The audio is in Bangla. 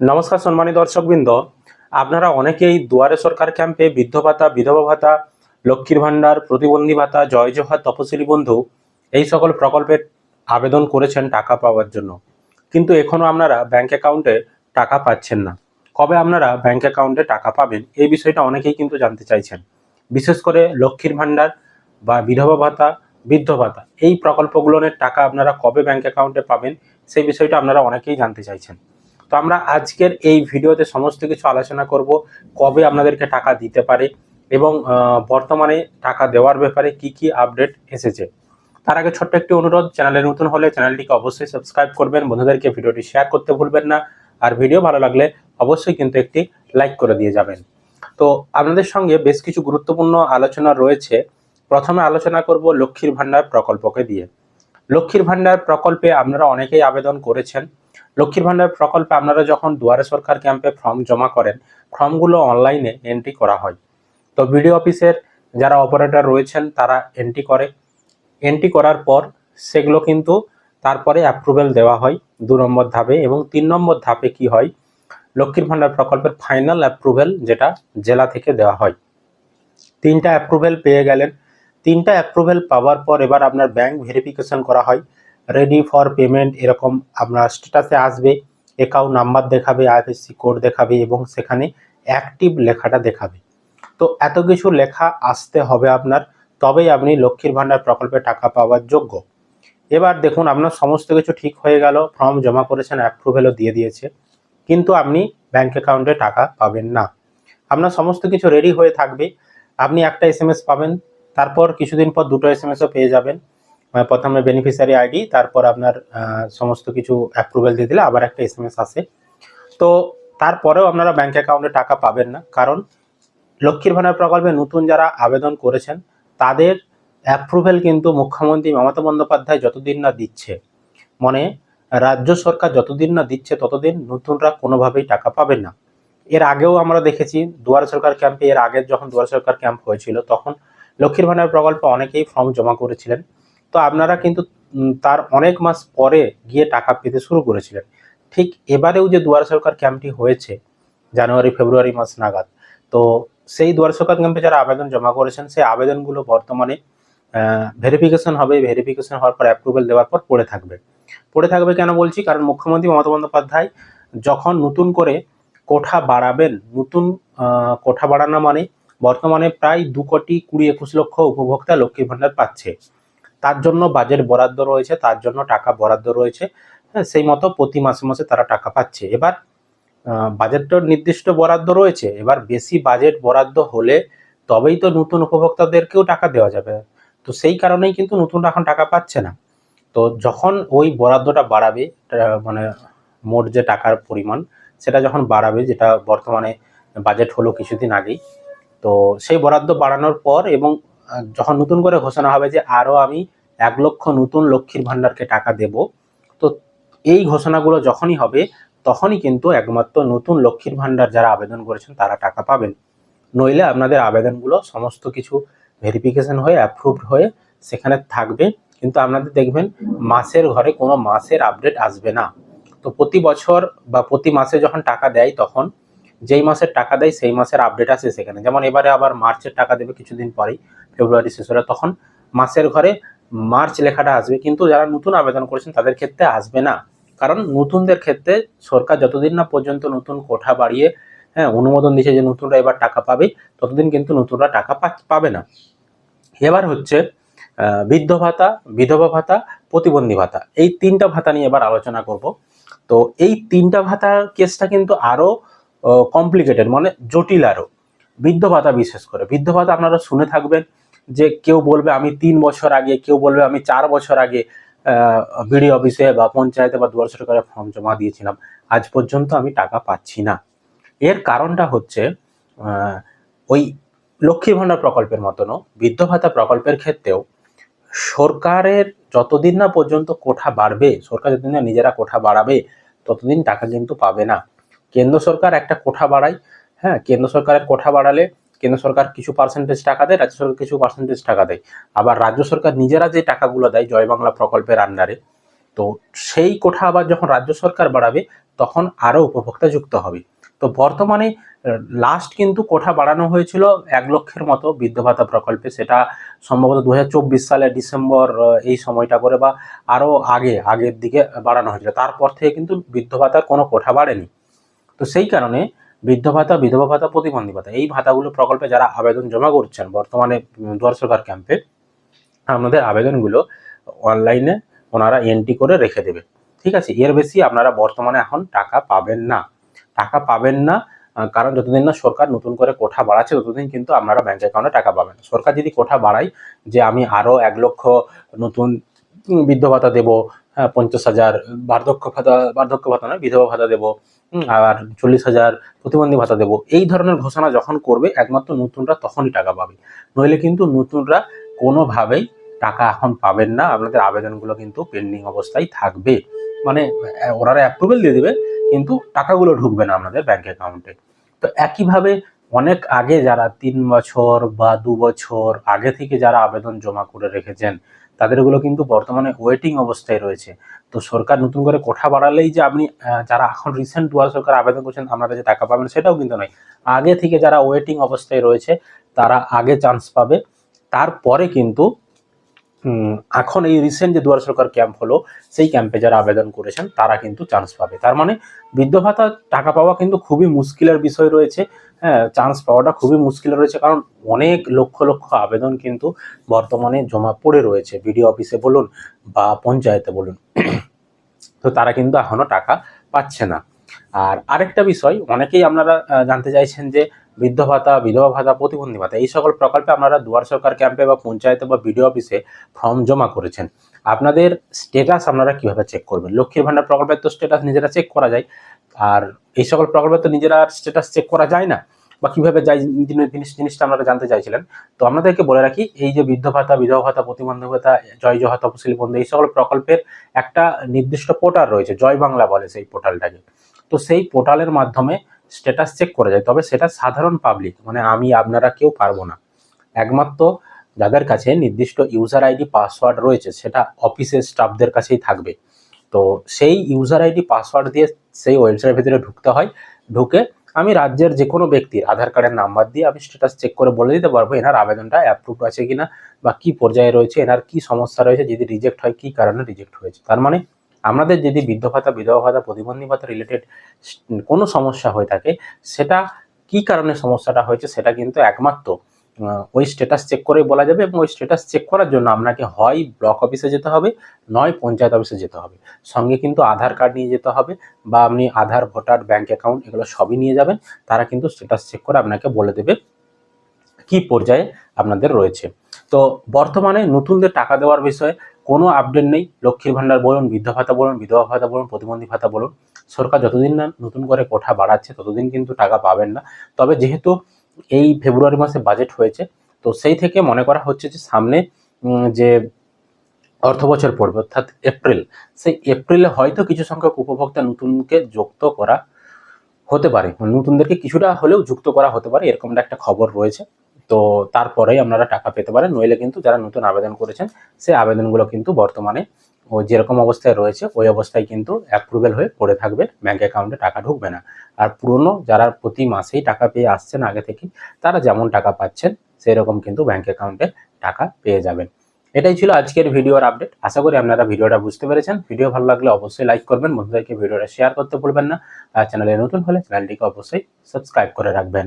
নমস্কার সম্মানী দর্শকবৃন্দ। আপনারা অনেকেই দুয়ারে সরকার ক্যাম্পে বৃদ্ধ ভাতা, বিধবা ভাতা, লক্ষ্মীর ভাণ্ডার, প্রতিবন্ধী ভাতা, জয় জোহার, তপশিলি বন্ধু এই সকল প্রকল্পের আবেদন করেছেন টাকা পাওয়ার জন্য। কিন্তু এখনও আপনারা ব্যাংক অ্যাকাউন্টে টাকা পাচ্ছেন না। কবে আপনারা ব্যাংক অ্যাকাউন্টে টাকা পাবেন এই বিষয়টা অনেকেই কিন্তু জানতে চাইছেন। বিশেষ করে লক্ষ্মীর ভাণ্ডার বা বিধবা ভাতা, বৃদ্ধ ভাতা, এই প্রকল্পগুলোর টাকা আপনারা কবে ব্যাংক অ্যাকাউন্টে পাবেন সেই বিষয়টা আপনারা অনেকেই জানতে চাইছেন। তো আমরা আজকের এই ভিডিওতে সমস্ত কিছু আলোচনা করব, কবে আপনাদেরকে টাকা দিতে পারে এবং বর্তমানে টাকা দেওয়ার ব্যাপারে কি কি আপডেট এসেছে। তার আগে ছোট্ট একটি অনুরোধ, চ্যানেলে নতুন হলে চ্যানেলটিকে অবশ্যই সাবস্ক্রাইব করবেন, বন্ধুদেরকে ভিডিওটি শেয়ার করতে ভুলবেন না, আর ভিডিও ভালো লাগলে অবশ্যই কিন্তু একটি লাইক করে দিয়ে যাবেন। তো আপনাদের সঙ্গে বেশ কিছু গুরুত্বপূর্ণ আলোচনা রয়েছে। প্রথমে আলোচনা করব লক্ষ্মীর ভাণ্ডার প্রকল্পকে দিয়ে। লক্ষ্মীর ভাণ্ডার প্রকল্পে আপনারা অনেকেই আবেদন করেছেন লক্ষ্মীর ভাণ্ডার প্রকল্পে আপনারা যখন দুয়ারে সরকার ক্যাম্পে ফর্ম জমা করেন, ফর্মগুলো অনলাইনে এন্ট্রি করা হয়। তো বিডিও অফিসের যারা অপারেটর রয়েছেন, তারা এন্ট্রি করে। এন্ট্রি করার পর সেগুলো কিন্তু তারপরে অ্যাপ্রুভেল দেওয়া হয় দু নম্বর ধাপে এবং তিন নম্বর ধাপে কি হয়? লক্ষ্মীর ভাণ্ডার প্রকল্পের ফাইনাল অ্যাপ্রুভেল যেটা জেলা থেকে দেওয়া হয়। তিনটা অ্যাপ্রুভেল পেয়ে গেলেন। তিনটা অ্যাপ্রুভেল পাওয়ার পর এবার আপনার ব্যাংক ভেরিফিকেশন করা হয়। রেডি ফর পেমেন্ট এরকম আপনার স্ট্যাটাসে আসবে অ্যাকাউন্ট নাম্বার দেখাবে আইএফএসসি কোড দেখাবে এবং সেখানে অ্যাক্টিভ লেখাটা দেখাবে। তো এত কিছু লেখা আসতে হবে আপনার, তবেই আপনি লক্ষ্মীর ভাণ্ডার প্রকল্পে টাকা পাওয়ার যোগ্য। এবার দেখুন, আপনার সমস্ত কিছু ঠিক হয়ে গেল ফর্ম জমা করেছেন অ্যাপ্রুভেলও দিয়ে দিয়েছে, কিন্তু আপনি ব্যাঙ্ক অ্যাকাউন্টে টাকা পাবেন না। আপনার সমস্ত কিছু রেডি হয়ে থাকবে, আপনি একটা এস পাবেন, তারপর কিছুদিন পর দুটো এস পেয়ে যাবেন। প্রথমে বেনিফিশিয়ারি আইডি তারপর আপনার সমস্ত কিছু অ্যাপ্রুভেল দিয়ে দিলে আবার একটা এস আসে। তো তারপরেও আপনারা ব্যাঙ্ক অ্যাকাউন্টে টাকা পাবেন না, কারণ লক্ষ্মীর ভাণ্ডার প্রকল্পে নতুন যারা আবেদন করেছেন, তাদের অ্যাপ্রুভেল কিন্তু মুখ্যমন্ত্রী মমতা বন্দ্যোপাধ্যায় যতদিন না দিচ্ছে মানে রাজ্য সরকার যতদিন না দিচ্ছে ততদিন নতুনরা কোনোভাবেই টাকা পাবেন না। এর আগেও আমরা দেখেছি, দুয়ার সরকার ক্যাম্পে এর আগের যখন দুয়ার সরকার ক্যাম্প হয়েছিল, তখন লক্ষ্মীর ভাণ্ডার প্রকল্পে অনেকেই ফর্ম জমা করেছিলেন। তো আপনারা কিন্তু তার অনেক মাস পরে গিয়ে টাকা পেতে শুরু করেছিলেন। ঠিক এবারেও যে দুয়ার সরকার ক্যাম্পটি হয়েছে, জানুয়ারি, ফেব্রুয়ারি মাস নাগাদ, তো সেই দুয়ার সরকার ক্যাম্পে যারা আবেদন জমা করেছেন, সেই আবেদনগুলো বর্তমানে ভেরিফিকেশন হবে। ভেরিফিকেশন হওয়ার পর অ্যাপ্রুভেল দেওয়ার পর পড়ে থাকবে। পড়ে থাকবে কেন বলছি? কারণ মুখ্যমন্ত্রী মমতা বন্দ্যোপাধ্যায় যখন নতুন করে কোঠা বাড়াবেন, নতুন কোঠা বাড়ানো মানে বর্তমানে প্রায় দু কোটি কুড়ি একুশ লক্ষ উপভোক্তা লক্ষ্মীর ভাণ্ডার পাচ্ছে। তার জন্য বাজেট বরাদ্দ রয়েছে, তার জন্য টাকা বরাদ্দ রয়েছে। হ্যাঁ সেই মতো প্রতি মাসে মাসে তারা টাকা পাচ্ছে। এবার বাজেটটার নির্দিষ্ট বরাদ্দ রয়েছে, এবার বেশি বাজেট বরাদ্দ হলে তবেই তো নতুন উপভোক্তাদেরকেও টাকা দেওয়া যাবে। তো সেই কারণেই কিন্তু নতুন এখন টাকা পাচ্ছে না। তো যখন ওই বরাদ্দটা বাড়াবে মানে মোট যে টাকার পরিমাণ, সেটা যখন বাড়াবে, যেটা বর্তমানে বাজেট হলো কিছুদিন আগেই, তো সেই বরাদ্দ বাড়ানোর পর এবং যখন নতুন করে ঘোষণা হবে যে আরও আমি এক লক্ষ নতুন লক্ষ্মীর ভাণ্ডারকে টাকা দেব, তো এই ঘোষণাগুলো যখনই হবে, তখনই কিন্তু একমাত্র নতুন লক্ষ্মীর ভাণ্ডার যারা আবেদন করেছেন তারা টাকা পাবেন। নইলে আপনাদের আবেদনগুলো সমস্ত কিছু ভেরিফিকেশন হয়ে অ্যাপ্রুভড হয়ে সেখানে থাকবে। কিন্তু আপনাদের দেখবেন মাসের ঘরে কোনো মাসের আপডেট আসবে না। তো প্রতি বছর বা প্রতি মাসে যখন টাকা দেয় তখন যেই মাসের টাকা দেয় সেই মাসের আপডেট আসে সেখানে। যেমন এবারে আবার মার্চের টাকা দেবে কিছুদিন পরেই। ফেব্রুয়ারি শেষ হলে, তখন মাসের ঘরে মার্চ লেখাটা আসবে। কিন্তু যারা নতুন আবেদন করেছেন, তাদের ক্ষেত্রে আসবে না। কারণ নতুনদের ক্ষেত্রে সরকার যতদিন না পর্যন্ত নতুন কোঠা বাড়িয়ে হ্যাঁ অনুমোদন দিচ্ছে যে নতুনরা এবার টাকা পাবে, ততদিন কিন্তু নতুনরা টাকা পাবে না। এবার হচ্ছে বৃদ্ধ ভাতা, বিধবা ভাতা, প্রতিবন্ধী ভাতা, এই তিনটা ভাতা নিয়ে এবার আলোচনা করব। তো এই তিনটা ভাতার কেসটা কিন্তু আরও কমপ্লিকেটেড মানে জটিল আরও বৃদ্ধ ভাতা বিশেষ করে। বৃদ্ধ ভাতা আপনারা শুনে থাকবেন যে কেউ বলবে আমি তিন বছর আগে, কেউ বলবে আমি চার বছর আগে বিডি অফিসে বা পঞ্চায়েতে বা দুয়ার সরকারে ফর্ম জমা দিয়েছিলাম। আজ পর্যন্ত আমি টাকা পাচ্ছি না। এর কারণটা হচ্ছে ওই লক্ষ্মী ভাণ্ডার প্রকল্পের মতনও বৃদ্ধ ভাতা প্রকল্পের ক্ষেত্রেও সরকারের যতদিন না পর্যন্ত কোঠা বাড়বে, সরকার যতদিন না নিজেরা কোঠা বাড়াবে, ততদিন টাকা কিন্তু পাবে না। কেন্দ্র সরকার একটা কোঠা বাড়ায় হ্যাঁ কেন্দ্র সরকারের কোঠা বাড়ালে কেন্দ্র সরকার কিছু পার্সেন্টেজ টাকা দেয়, রাজ্য সরকার কিছু পার্সেন্টেজ টাকা দেয়। আবার রাজ্য সরকার নিজেরা যে টাকাগুলো দেয়, জয় বাংলা প্রকল্পের আন্ডারে তো সেই কোঠা আবার যখন রাজ্য সরকার বাড়াবে, তখন আরও উপভোক্তা যুক্ত হবে। তো বর্তমানে লাস্ট কিন্তু কোঠা বাড়ানো হয়েছিল এক লক্ষের মতো বৃদ্ধ ভাতা প্রকল্পে। সেটা সম্ভবত দু হাজার চব্বিশ সালে ডিসেম্বর এই সময়টা করে বা আরও আগে, আগের দিকে বাড়ানো হয়েছিল। তারপর থেকে কিন্তু বৃদ্ধ ভাতার কোনো কোঠা বাড়েনি। তো সেই কারণে বৃদ্ধ ভাতা, বিধবা ভাতা, প্রতিবন্ধী ভাতা, এই ভাতাগুলো প্রকল্পে যারা আবেদন জমা করছেন, বর্তমানে দুয়ার সরকার ক্যাম্পে আপনাদের আবেদনগুলো অনলাইনে ওনারা এন্ট্রি করে রেখে দেবে। ঠিক আছে? এর বেশি আপনারা বর্তমানে এখন টাকা পাবেন না। টাকা পাবেন না কারণ যতদিন না সরকার নতুন করে কোঠা বাড়াচ্ছে, ততদিন কিন্তু আপনারা ব্যাঙ্ক অ্যাকাউন্টে টাকা পাবেন সরকার যদি কোঠা বাড়ায় যে আমি আরও এক লক্ষ নতুন বৃদ্ধ ভাতা দেবো হ্যাঁ পঞ্চাশ হাজার বার্ধক্য ভাতা বার্ধক্য ভাতা নয়, বিধবা ভাতা দেবো আর চল্লিশ হাজার প্রতিবন্ধী ভাতা দেবো। এই ধরনের ঘোষণা যখন করবে, একমাত্র নতুনরা তখনই টাকা পাবে। নইলে কিন্তু নতুনরা কোনোভাবেই টাকা এখন পাবেন না। আপনাদের আবেদনগুলো কিন্তু পেন্ডিং অবস্থায় থাকবে। মানে ওনারা অ্যাপ্রুভেল দিয়ে দেবে, কিন্তু টাকাগুলো ঢুকবে না আপনাদের ব্যাংক অ্যাকাউন্টে তো একইভাবে অনেক আগে যারা তিন বছর বা দু বছর আগে থেকে যারা আবেদন জমা করে রেখেছেন তাদেরগুলো কিন্তু বর্তমানে ওয়েটিং অবস্থায় রয়েছে। তো সরকার নতুন করে কোঠা বাড়ালেই যে আপনি যারা এখন রিসেন্ট দুয়ার সরকার আবেদন করছেন আপনারা যে টাকা পাবেন, সেটাও কিন্তু নয়। আগে থেকে যারা ওয়েটিং অবস্থায় রয়েছে, তারা আগে চান্স পাবে। তারপরে কিন্তু এখন এই রিসেন্ট যে দুয়ার সরকার ক্যাম্প হলো, সেই ক্যাম্পে যারা আবেদন করেছেন, তারা কিন্তু চান্স পাবে। তার মানে বৃদ্ধ ভাতা টাকা পাওয়া কিন্তু খুবই মুশকিলের বিষয় রয়েছে। হ্যাঁ চান্স পাওয়াটা খুবই মুশকিল রয়েছে, কারণ অনেক লক্ষ লক্ষ আবেদন কিন্তু বর্তমানে জমা পড়ে রয়েছে। বিডিও অফিসে বলুন বা পঞ্চায়েতে বলুন। তো তারা কিন্তু এখনও টাকা পাচ্ছে না। আর আরেকটা বিষয়, অনেকেই আপনারা জানতে চাইছেন যে বৃদ্ধ ভাতা, বিধবা ভাতা, প্রতিবন্ধী ভাতা, এই সকল প্রকল্পে আপনারা দুয়ার সরকার ক্যাম্পে বা পঞ্চায়েতে বা বিডিও অফিসে ফর্ম জমা করেছেন। আপনাদের স্টেটাস আপনারা কীভাবে চেক করবেন? লক্ষ্মীর ভান্ডার প্রকল্পের তো স্টেটাস নিজেরা চেক করা যায়। আর এই সকল প্রকল্পে তো নিজেরা স্টেটাস চেক করা যায় না? বা কীভাবে যাই জিনিস জিনিস- জিনিসটা আপনারা জানতে চাইছিলেন? তো আপনাদেরকে বলে রাখি, এই যে বৃদ্ধ ভাতা, বিধবা ভাতা, প্রতিবন্ধী ভাতা, জয় জহা, তপশিলি বন্ধু এই সকল প্রকল্পের একটা নির্দিষ্ট পোর্টাল রয়েছে, জয় বাংলা বলে সেই পোর্টালটাকে তো সেই পোর্টালের মাধ্যমে স্ট্যাটাস চেক করা যায়। তবে সেটা সাধারণ পাবলিক মানে আমি, আপনারা কেউ পারব না। একমাত্র যাদের কাছে নির্দিষ্ট ইউজার আইডি পাসওয়ার্ড রয়েছে, সেটা অফিসের স্টাফদের কাছেই থাকবে। তো সেই ইউজার আইডি পাসওয়ার্ড দিয়ে সেই ওয়েবসাইটের ভিতরে ঢুকতে হয়। ঢুকে আমি রাজ্যের যে কোনো ব্যক্তির আধার কার্ডের নাম্বার দিয়ে আমি স্ট্যাটাস চেক করে বলে দিতে পারব, এনার আবেদনটা অ্যাপ্রুভ আছে কিনা বা কি পর্যায়ে রয়েছে, এনার কি সমস্যা রয়েছে, যদি রিজেক্ট হয়, কি কারণে রিজেক্ট হয়েছে। তার মানে আমাদের যদি বৃদ্ধ ভাতা, বিধবা ভাতা, প্রতিবন্ধী ভাতা রিলেটেড কোনো সমস্যা হয়ে থাকে, সেটা কি কারণে সমস্যাটা হয়েছে সেটা কিন্তু একমাত্র ওই স্ট্যাটাস চেক করেই বলা যাবে এবং ওই স্ট্যাটাস চেক করার জন্য আপনাকে হয় ব্লক অফিসে যেতে হবে, নয় পঞ্চায়েত অফিসে যেতে হবে। সঙ্গে কিন্তু আধার কার্ড নিয়ে যেতে হবে বা আপনি আধার, ভোটার ব্যাঙ্ক অ্যাকাউন্ট এগুলো সবই নিয়ে যাবেন, তারা কিন্তু স্ট্যাটাস চেক করে আপনাকে বলে দেবে কি পর্যায়ে আপনাদের রয়েছে। তো বর্তমানে নতুনদের টাকা দেওয়ার বিষয়ে কোনো আপডেট নেই। লক্ষ্মীর ভান্ডার বলুন বৃদ্ধ ভাতা বলুন, বিধবা ভাতা বলুন, প্রতিবন্ধী ভাতা বলুন। সরকার যতদিন না নতুন করে কোঠা বাড়াচ্ছে, ততদিন কিন্তু টাকা পাবেন না। তবে যেহেতু এই ফেব্রুয়ারি মাসে বাজেট হয়েছে, তো সেই থেকে মনে করা হচ্ছে যে সামনে যে অর্থ বছর পড়বে, অর্থাৎ এপ্রিল, সেই এপ্রিলে হয়তো কিছু সংখ্যক উপভোক্তা নতুনকে যুক্ত করা হতে পারে। নতুনদেরকে কিছুটা হলেও যুক্ত করা হতে পারে, এরকমটা একটা খবর রয়েছে। তো তারপরেই আপনারা টাকা পেতে পারেন। নইলে কিন্তু যারা নতুন আবেদন করেছেন, সেই আবেদনগুলো কিন্তু বর্তমানে ও যেরকম অবস্থায় রয়েছে, ওই অবস্থায় কিন্তু অ্যাপ্রুভেল হয়ে পড়ে থাকবে ব্যাঙ্ক অ্যাকাউন্টে টাকা ঢুকবে না। আর পুরনো যারা প্রতি মাসেই টাকা পেয়ে আসছেন আগে থেকে তারা যেমন টাকা পাচ্ছেন সেই রকম কিন্তু ব্যাঙ্ক অ্যাকাউন্টে টাকা পেয়ে যাবেন। এটাই ছিল আজকের ভিডিওর আপডেট আশা করি আপনারা ভিডিওটা বুঝতে পেরেছেন। ভিডিও ভালো লাগলে অবশ্যই লাইক করবেন, বন্ধুদেরকে ভিডিওটা শেয়ার করতে ভুলবেন না। আর চ্যানেলে নতুন হলে চ্যানেলটিকে অবশ্যই সাবস্ক্রাইব করে রাখবেন।